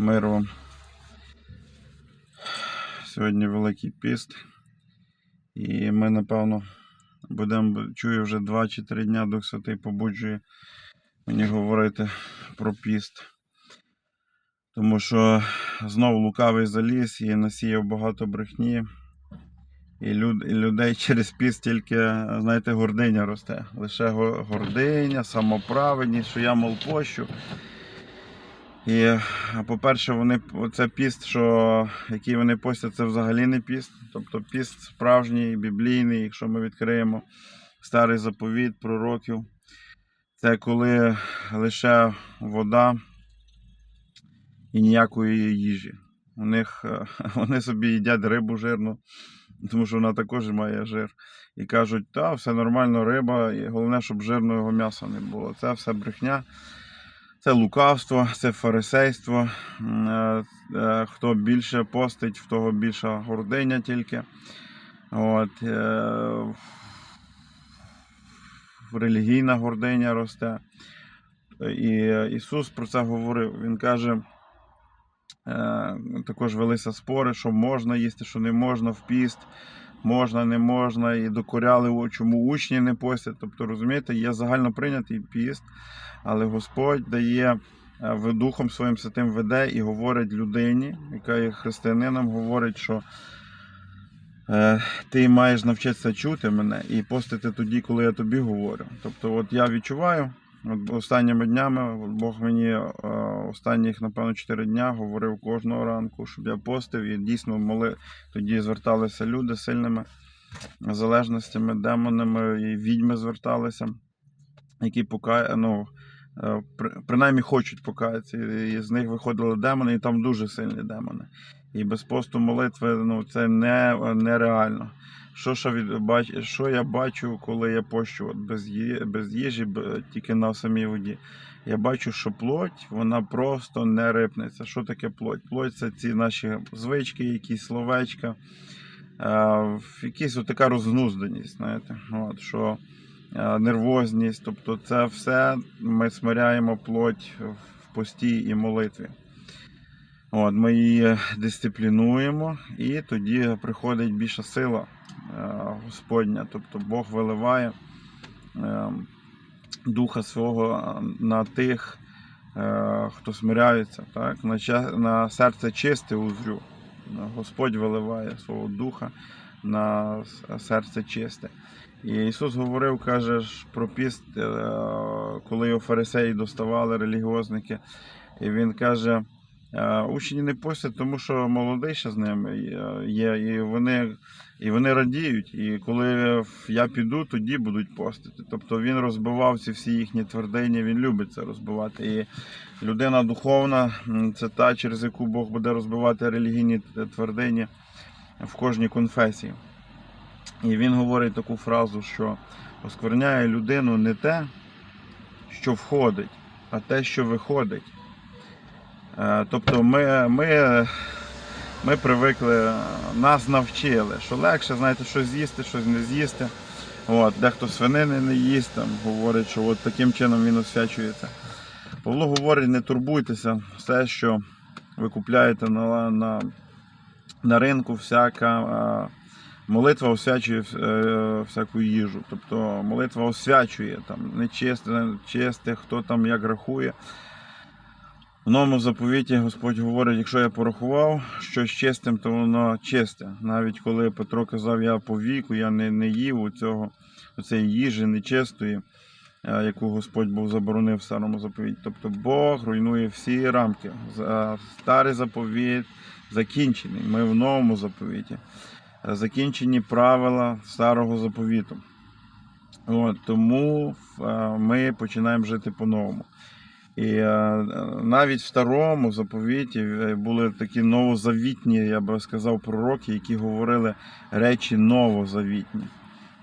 Мир вам. Сьогодні Великий піст. І ми, напевно, будемо, чую вже 2 чи 3 дня Дух Святий побуджує мені говорити про піст. Тому що знову лукавий заліз і насіяв багато брехні. І, люд, і людей через піст тільки, знаєте, гординя росте. Лише гординя, самоправедність, що я мол пощу. І, по-перше, вони це піст, що, який вони постять, це взагалі не піст. Тобто піст справжній, біблійний, якщо ми відкриємо старий заповіт пророків. Це коли лише вода і ніякої їжі. У них е, вони собі їдять рибу жирну, тому що вона також має жир. І кажуть, та, все нормально, риба, і головне, щоб жирного м'яса не було. Це все брехня. Це лукавство, це фарисейство. Е, е, Хто більше постить, в того більша гординя тільки. От, е, релігійна гординя росте. І Ісус про це говорив. Він каже, також велися спори, що можна їсти, що не можна в піст, можна, не можна, і докоряли, чому учні не постять. Тобто, розумієте, є загально прийнятий піст, але Господь дає е, Духом Своїм Святим веде і говорить людині, яка є християнином, говорить, що е, ти маєш навчитися чути мене і постити тоді, коли я тобі говорю. Тобто, от я відчуваю. Останніми днями Бог мені е, останніх, напевно, 4 дня говорив кожного ранку, щоб я постив і дійсно моли. Тоді зверталися люди з сильними залежностями, демонами, і відьми зверталися, які пока, ну, е, при- принаймні хочуть покаятися. І з них виходили демони, і там дуже сильні демони. І без посту молитви ну, це не, нереально. Що, що, від, що я бачу, коли я пощу от без, ї, без їжі, тільки на самій воді? Я бачу, що плоть вона просто не рипнеться. Що таке плоть? Плоть це ці наші звички, якісь словечка, е, якісь така розгнузданість, знаєте, от, що нервозність. Тобто це все ми смиряємо плоть в пості і молитві. От, ми її дисциплінуємо, і тоді приходить більша сила е, Господня. Тобто Бог виливає е, Духа свого на тих, е, хто смиряється, так? На, серце чисте узрю. Господь виливає свого духа на серце чисте. І Ісус говорив, каже про піст, е, коли його фарисеї доставали релігіозники, і він каже. Е, Учні не постять, тому що молодий ще з ними е, є, і вони, і вони радіють. І коли я піду, тоді будуть постити. Тобто він розбивав ці всі їхні твердині, він любить це розбивати. І людина духовна це та, через яку Бог буде розбивати релігійні твердині в кожній конфесії. І він говорить таку фразу, що оскверняє людину не те, що входить, а те, що виходить. Е, Тобто ми, ми, ми привикли, нас навчили, що легше, знаєте, щось з'їсти, щось не з'їсти. От, дехто свинини не їсть, там, говорить, що от таким чином він освячується. Павло говорить, не турбуйтеся, все, що ви купляєте на, на, на ринку, всяка е, молитва освячує е, всяку їжу. Тобто молитва освячує там, нечисте, чисте, хто там як рахує. В новому заповіті Господь говорить, якщо я порахував щось чистим, то воно чисте. Навіть коли Петро казав, я по віку, я не, не їв у цього, цієї їжі нечистої, е, яку Господь був заборонив в старому заповіті. Тобто Бог руйнує всі рамки. Старий заповіт закінчений. Ми в новому заповіті. Закінчені правила старого заповіту. От, тому е, ми починаємо жити по-новому. І е, навіть в старому заповіті е, були такі новозавітні, я би сказав, пророки, які говорили речі новозавітні.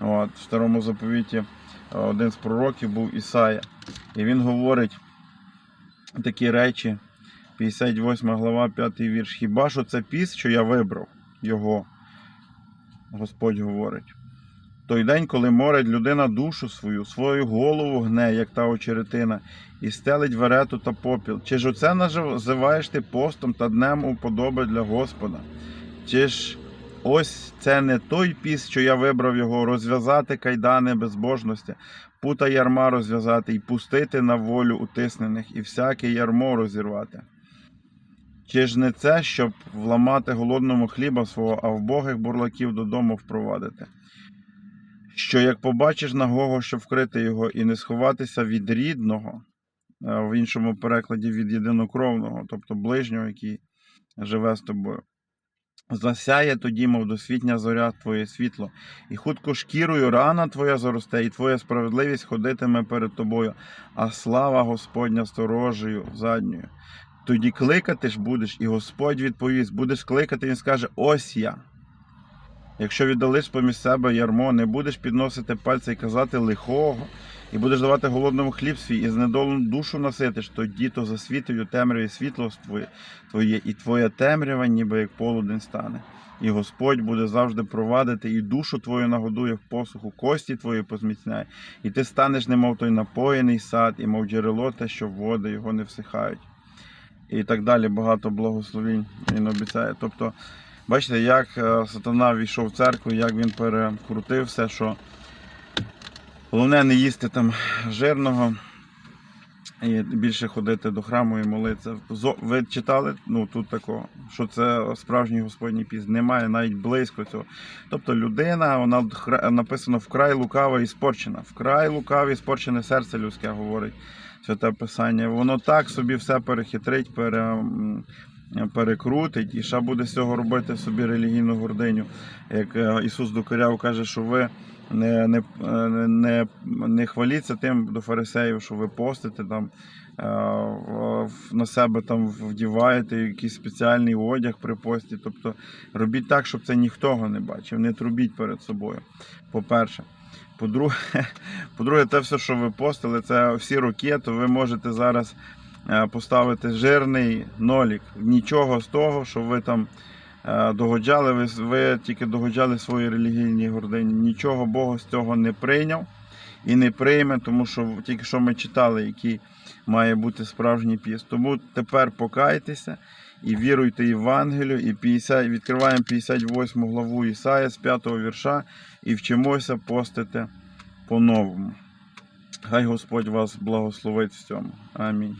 От, в старому заповіті один з пророків був Ісая. І він говорить такі речі, 58 глава, 5 вірш. Хіба що це піс, що я вибрав його? Господь говорить. Той день, коли морить людина душу свою, свою голову гне, як та очеретина, і стелить верету та попіл. Чи ж оце називаєш ти постом та днем уподоби для Господа? Чи ж ось це не той піс, що я вибрав його, розв'язати кайдани безбожності, пута ярма розв'язати і пустити на волю утиснених, і всяке ярмо розірвати? Чи ж не це, щоб вламати голодному хліба свого, а вбогих бурлаків додому впровадити? Що як побачиш нагого, щоб вкрити його, і не сховатися від рідного, в іншому перекладі від єдинокровного, тобто ближнього, який живе з тобою. Засяє тоді, мов досвітня зоря твоє світло, і хутко шкірою рана твоя заросте, і твоя справедливість ходитиме перед тобою, а слава Господня сторожею задньою. Тоді кликати ж будеш, і Господь відповість, будеш кликати, він скаже: Ось я. Якщо віддалиш поміж себе ярмо, не будеш підносити пальця і казати лихого, і будеш давати голодному хліб свій, і знедолену душу наситиш, тоді то засвітить у темряві світло твоє, і твоя темрява, ніби як полудень стане. І Господь буде завжди провадити, і душу твою нагодує в посуху, кості твої позміцняє, і ти станеш, немов той напоєний сад, і мов джерело те, що води його не всихають. І так далі багато благословінь він обіцяє. Тобто, бачите, як е, сатана війшов в церкву, як він перекрутив все, що головне не їсти там жирного і більше ходити до храму і молитися. Ви читали ну, тут такого, що це справжній Господній піст. Немає навіть близько цього. Тобто людина, вона написано вкрай лукава і спорчена. Вкрай лукаве і спорчене серце людське говорить святе писання. Воно так собі все перехитрить, пере, перекрутить і ще буде з цього робити собі релігійну гординю. Як е, Ісус докоряв, каже, що ви не, не, е, не, не хваліться тим до фарисеїв, що ви постите там. е, На себе там вдіваєте якийсь спеціальний одяг при пості. Тобто робіть так, щоб це ніхто не бачив. Не трубіть перед собою. По-перше. По-друге, по-друге, те все, що ви постили, це всі роки, то ви можете зараз поставити жирний нолік. Нічого з того, що ви там е, догоджали, ви, ви тільки догоджали своїй релігійній гордині. Нічого Бог з цього не прийняв і не прийме, тому що тільки що ми читали, який має бути справжній піст. Тому тепер покайтеся і віруйте Євангелію, і 50, відкриваємо 58 главу Ісая з 5 вірша і вчимося постити по-новому. Хай Господь вас благословить в цьому. Амінь.